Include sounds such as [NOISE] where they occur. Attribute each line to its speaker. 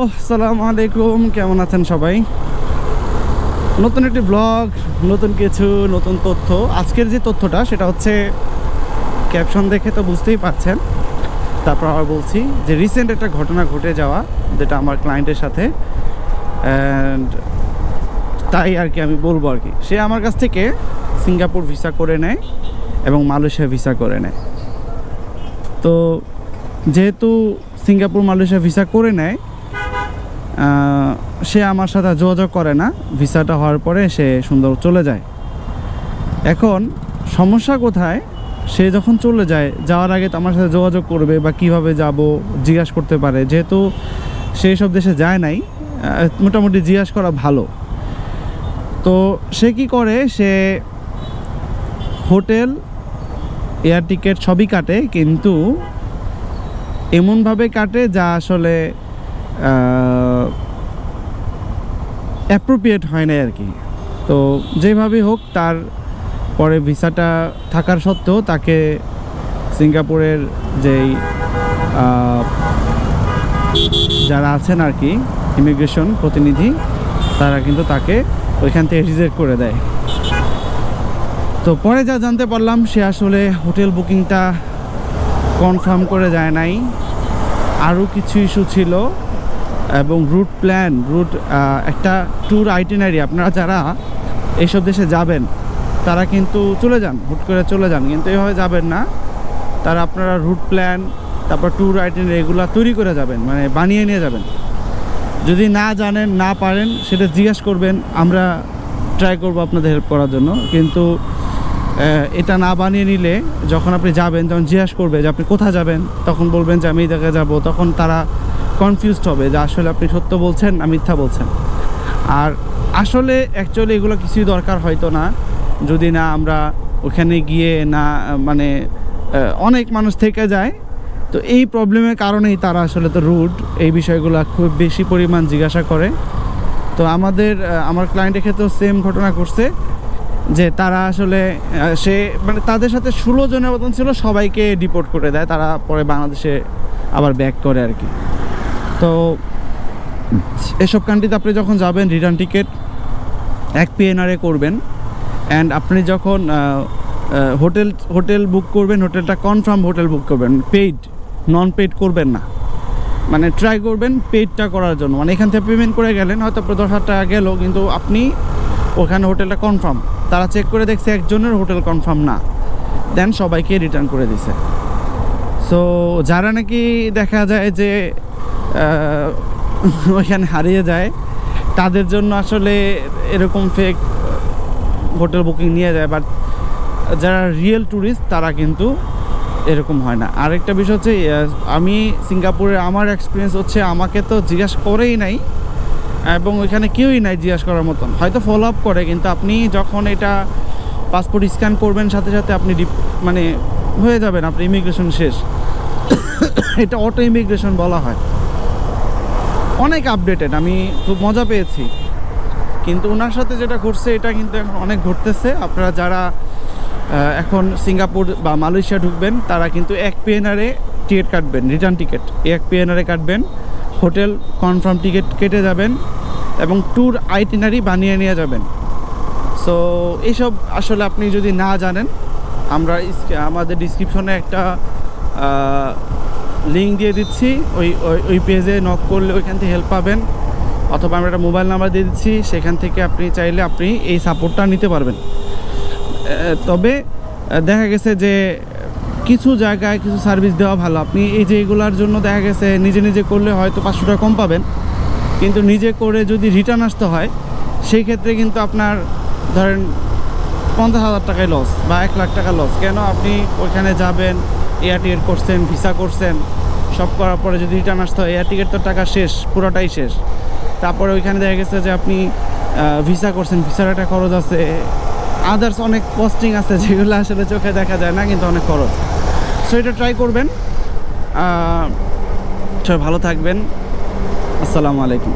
Speaker 1: আসসালামু আলাইকুম। কেমন আছেন সবাই? নতুন একটি ব্লগ নতুন কিছু, নতুন তথ্য। আজকের যে তথ্যটা, সেটা হচ্ছে ক্যাপশন দেখে তো বুঝতেই পারছেন। তারপর আবার বলছি যে রিসেন্ট একটা ঘটনা ঘটে যাওয়া, যেটা আমার ক্লায়েন্টের সাথে। অ্যান্ড তাই আর কি আমি বলব আর কি। সে আমার কাছ থেকে সিঙ্গাপুর ভিসা করে নেয় এবং মালয়েশিয়া ভিসা করে নেয়। তো যেহেতু সিঙ্গাপুর মালয়েশিয়া ভিসা করে নেয় সে আমার সাথে যোগাযোগ করে না। ভিসাটা হওয়ার পরে সে সুন্দর চলে যায়। এখন সমস্যা কোথায়? সে যখন চলে যায়, যাওয়ার আগে তো আমার সাথে যোগাযোগ করবে বা কীভাবে যাব, জিজ্ঞাসা করতে পারে। যেহেতু সে সব দেশে যায় নাই মোটামুটি জিজ্ঞাসা করা ভালো। তো সে কি করে? সে হোটেল, এয়ার টিকিট সবই কাটে, কিন্তু এমনভাবে কাটে যা আসলে অ্যাপ্রোপ্রিয়েট হয় না আর কি। তো যেভাবে হোক, তার পরে ভিসাটা থাকার সত্ত্বেও তাকে সিঙ্গাপুরের যেই যারা আছেন আর কি ইমিগ্রেশন প্রতিনিধি, তারা কিন্তু তাকে ওইখান থেকে রিজেক্ট করে দেয়। তো পরে যা জানতে পারলাম, সে আসলে হোটেল বুকিংটা কনফার্ম করে যায় নাই। আরও কিছু ইস্যু ছিল। এবং রুট প্ল্যান রুট একটা ট্যুর আইটিনারি আপনারা যারা এইসব দেশে যাবেন, তারা কিন্তু চলে যান, হুট করে চলে যান। কিন্তু এভাবে যাবেন না। তারা আপনারা রুট প্ল্যান তারপর ট্যুর আইটিনারি এগুলো তৈরি করে যাবেন মানে বানিয়ে নিয়ে যাবেন। যদি না জানেন, না পারেন, সেটা জিজ্ঞেস করবেন, আমরা ট্রাই করব আপনাদের হেল্প করার জন্য। কিন্তু এটা না বানিয়ে নিলে, যখন আপনি যাবেন, যখন জিজ্ঞাসা করবে যে আপনি কোথায় যাবেন, তখন বলবেন যে আমি এই জায়গায় যাব। তখন তারা কনফিউজড হবে যে আসলে আপনি সত্য বলছেন না মিথ্যা বলছেন। আর আসলে অ্যাকচুয়ালি এগুলো কিছুই দরকার হয়তো না। যদি না আমরা ওখানে গিয়ে না মানে অনেক মানুষ থেকে যায়, তো এই প্রবলেমের কারণেই তারা আসলে তো রুড এই বিষয়গুলো খুব বেশি পরিমাণ জিজ্ঞাসা করে। তো আমাদের আমার ক্লায়েন্টের ক্ষেত্রেও সেম ঘটনা করছে যে তারা আসলে সে মানে তাদের সাথে ষোলো জনের মতন ছিল, সবাইকে ডিপোর্ট করে দেয়। তারা পরে বাংলাদেশে আবার ব্যাক করে আর কি। এসব কান্ট্রিতে আপনি যখন যাবেন রিটার্ন টিকিট এক পিএনআরে করবেন। অ্যান্ড আপনি যখন হোটেল হোটেল বুক করবেন হোটেলটা কনফার্ম হোটেল বুক করবেন। পেইড নন পেইড করবেন না। মানে ট্রাই করবেন পেইডটা করার জন্য। মানে এখান থেকে পেমেন্ট করে গেলেন, হয়তো আপনার দশ হাজার টাকা গেল, কিন্তু আপনি ওখানে হোটেলটা কনফার্ম তারা চেক করে দেখছে একজনের হোটেল কনফার্ম না। দেন সবাইকে রিটার্ন করে দিছে। সো যারা নাকি দেখা যায় যে [LAUGHS] ওইখানে হারিয়ে যায়। তাদের জন্য আসলে এরকম ফেক হোটেল বুকিং নিয়ে যায় বাট যারা রিয়েল ট্যুরিস্ট তারা কিন্তু এরকম হয় না। আরেকটা বিষয় হচ্ছে আমি সিঙ্গাপুরে আমার এক্সপিরিয়েন্স হচ্ছে আমাকে তো জিজ্ঞাসা করেই নাই, এবং ওইখানে কেউই নাই জিজ্ঞাসা করার মতন। হয়তো ফলো আপ করে, কিন্তু আপনি যখন এটা পাসপোর্ট স্ক্যান করবেন, সাথে সাথে আপনি মানে হয়ে যাবেন আপনি ইমিগ্রেশন শেষ। [COUGHS] এটা অটো ইমিগ্রেশন বলা হয়। অনেক আপডেটেড আমি খুব মজা পেয়েছি। কিন্তু ওনার সাথে যেটা ঘটছে, এটা কিন্তু এখন অনেক ঘটতেছে। আপনারা যারা এখন সিঙ্গাপুর বা মালয়েশিয়া ঢুকবেন, তারা কিন্তু এক পিএনআরে টিকিট কাটবেন রিটার্ন টিকিট এক পিএনআরে কাটবেন, হোটেল কনফার্ম টিকিট কেটে যাবেন এবং ট্যুর আইটিনারি বানিয়ে নিয়ে যাবেন। সো এইসব আসলে আপনি যদি না জানেন, আমরা আমাদের ডিসক্রিপশনে একটা লিঙ্ক দিয়ে দিচ্ছি। ওই, ওই- পেজে নক করলে ওইখান থেকে হেল্প পাবেন। অথবা আমরা একটা মোবাইল নাম্বার দিয়ে দিচ্ছি, সেখান থেকে আপনি চাইলে আপনি এই সাপোর্টটা নিতে পারবেন। তবে দেখা গেছে যে, কিছু জায়গায় কিছু সার্ভিস দেওয়া ভালো। আপনি এই যে এগুলার জন্য দেখা গেছে, নিজে নিজে করলে হয়তো পাঁচশো টাকা কম পাবেন। কিন্তু নিজে করে যদি রিটার্ন আসতে হয় সেই ক্ষেত্রে কিন্তু আপনার ধরেন পঞ্চাশ হাজার টাকায় লস বা এক লাখ টাকা লস কেন? আপনি ওইখানে যাবেন এয়ার টিকিট করছেন ভিসা করছেন, সব করার পরে যদি রিটার্ন আসতে হয় এয়ার টিকিট তো টাকা শেষ, পুরোটাই শেষ। তারপরে ওইখানে দেখা গেছে যে আপনি ভিসা করছেন ভিসার একটা খরচ আছে। আদার্স অনেক কস্টিং আছে যেগুলো আসলে চোখে দেখা যায় না, কিন্তু অনেক খরচ। সো এটা ট্রাই করবেন। সবাই ভালো থাকবেন। আসসালামু আলাইকুম।